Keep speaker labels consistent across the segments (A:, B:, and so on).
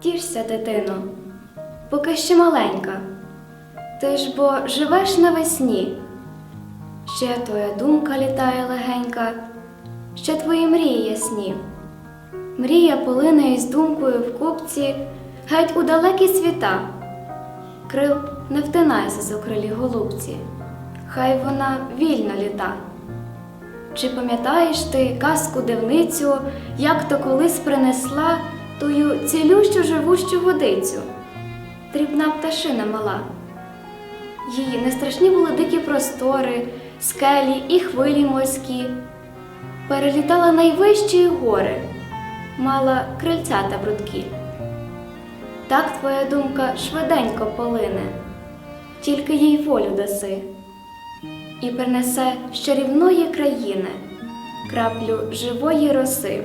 A: Тішся, дитино, поки ще маленька. Ти ж бо живеш навесні. Ще твоя думка літає легенька, ще твої мрії ясні. Мрія полине із думкою в купці, геть у далекі світа. Крил не втинайся з окрилі голубці, хай вона вільно літа. Чи пам'ятаєш ти казку дивницю, як то колись принесла тую цілющу живущу водицю? Дрібна пташина мала. Її не страшні були дикі простори, скелі і хвилі морські. Перелітала найвищі гори, мала крильцята прудкі. Так твоя думка швиденько полине, тільки їй волю даси, і принесе з чарівної країни краплю живої роси.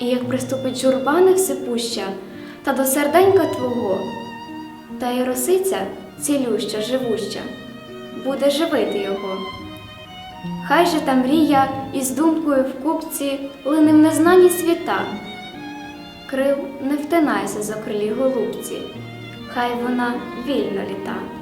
A: І як приступить журба невсипуща, та до серденька твого, та й росиця цілюща, живуща, буде живити його. Хай же та мрія із думкою в купці лине в незнані світа. Крил не втинайся за крилі голубці, хай вона вільно літа.